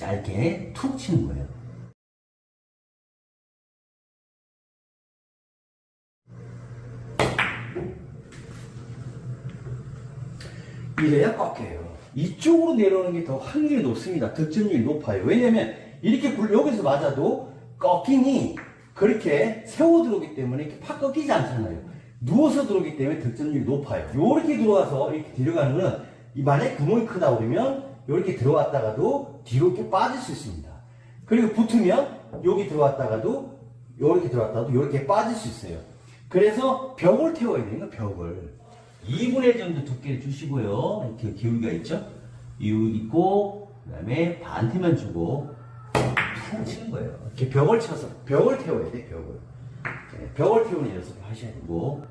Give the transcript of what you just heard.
짧게 툭 치는 거예요. 이래야 꺾여요. 이쪽으로 내려오는 게 더 확률이 높습니다. 득점률이 높아요. 왜냐면 이렇게 굴- 여기서 맞아도 꺾이니 그렇게 세워 들어오기 때문에 이렇게 팍 꺾이지 않잖아요. 누워서 들어오기 때문에 득점률이 높아요. 요렇게 들어와서 이렇게 들어가는 거는 이 만약에 구멍이 크다 그러면 요렇게 들어왔다가도 뒤로 이렇게 빠질 수 있습니다. 그리고 붙으면 여기 들어왔다가도 요렇게 들어왔다가도 요렇게 빠질 수 있어요. 그래서 벽을 태워야 되는 거예요, 벽을. 2분의 1 정도 두께를 주시고요. 이렇게 기울기가 있죠? 이유 있고, 그 다음에 반태만 주고, 툭 치는 거예요. 이렇게 벽을 쳐서, 벽을 태워야 돼, 벽을. 네, 벽을 태우는 연습을 하셔야 되고,